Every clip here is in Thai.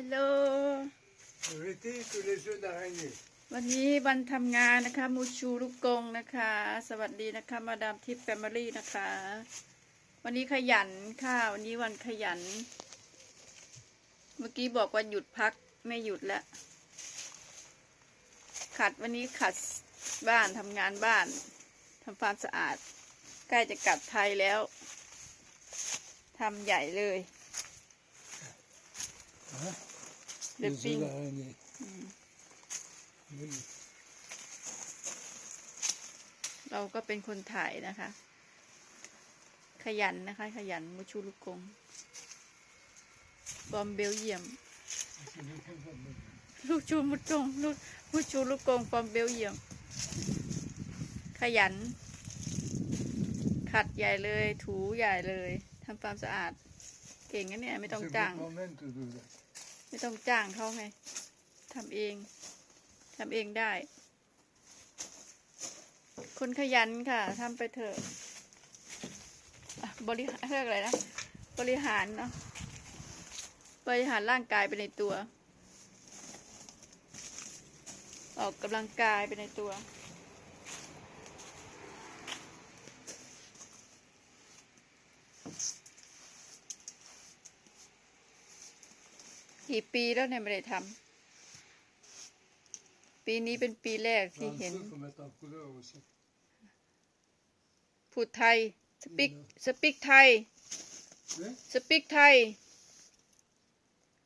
ฮัลโหล Arrêtez tous les jeux d'araignée. วันนี้วันทำงานนะคะ มูชูลูกกงนะคะ สวัสดีนะคะ มาดามทิพย์แฟมิลี่นะคะ วันนี้ขยันค่ะ วันนี้วันขยัน เมื่อกี้บอกว่าหยุดพักไม่หยุดแล้ว ขัดวันนี้ขัดบ้านทำงานบ้านทำความสะอาด ใกล้จะกลับไทยแล้วทำใหญ่เลย Hein เด็ด les ปิ้ง œufs d'araignée. Oui. เราก็เป็นคนถ่ายนะคะ ขยันนะคะ ขยันมูชูลูกกงบอมเบลเยียม ลูกชูมุดกงลูกมูชูลูกกงฟอมเบลเยียม ขยัน ขัดใหญ่เลย ถูใหญ่เลยทำความสะอาด เก่งนะเนี่ยไม่ต้อง C'est จ้าง pour moi-même tout ça. ไม่ต้องจ้างเขาไงทำเองทำเองได้ คนขยันค่ะทำไปเถอะอะบริหารเรียกอะไรนะ บริหารเนาะบริหารร่างกายไปในตัว ออกกำลังกายไปในตัว กี่ปีแล้วเนี่ยไม่ได้ทำปีนี้เป็นปีแรกที่ Dans le เห็น feu, faut mettre en couleur aussi. พูดไทย สปิกสปิกไทย Oui สปิกไทย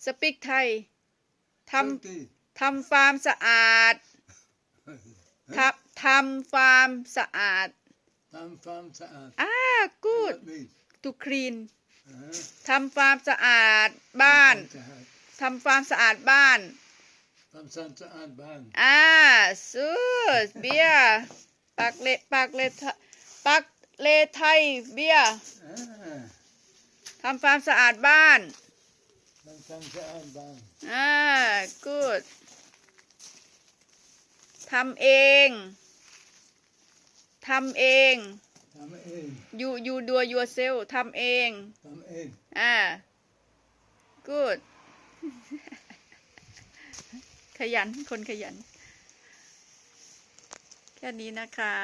สปิกไทยท Sauter. ำทำฟาร์มสะอาดทำทำฟาร์มสะอาด Femme, femme, ça a. อ่ากูด What means? ตุคลีน Hein? ทำฟาร์มสะอาดบ้าน Femme, ça a. ทำฟาร์มสะอาดบ้าน Femme, ça a. Ban. อ่าซูสเบียร์ปักเลปักเลไทปักเลไทยเบียร์ Ah. ทำความสะอาดบ้าน Femme, femme, ça a. Ban. อ่ากูดทำเองทำเอง Femme, aime. ยูยูดัวยัวเซลทำเอง Femme, aime. อ่ากูด ขยันคนขยัน แค่นี้นะคะ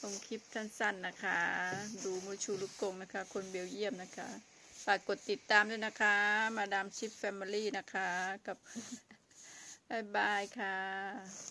ส่งคลิปสั้นๆนะคะ ดูมูชูลูกกงนะคะ คนเบลเยียมนะคะฝากกดติดตามด้วยนะคะ มาดามชิปแฟมิลี่นะคะ กับบายบายค่ะ